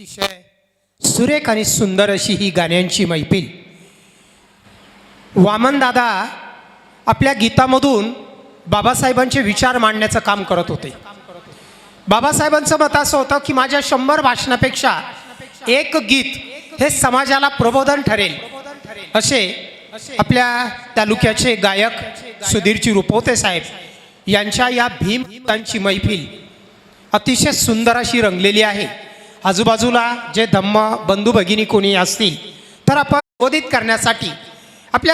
अतिशय सुरेख आणि सुंदर अशी ही गाण्यांची मैफिल. वामनदादा आपल्या गीतामधून बाबासाहेबांचे विचार मांडण्याचं काम करत होते. बाबासाहेबांचं मत असं होतं की माझ्या शंभर भाषणापेक्षा एक गीत हे समाजाला प्रबोधन ठरेल असे आपल्या तालुक्याचे गायक सुधीरची रुपवते साहेब यांच्या या भीम गीतांची मैफिल. अतिशय सुंदर अशी रंगलेली आहे. आजूबाजूला जे धम्म बंधू भगिनी कोणी असतील तर आपण बोधित करण्यासाठी आपल्या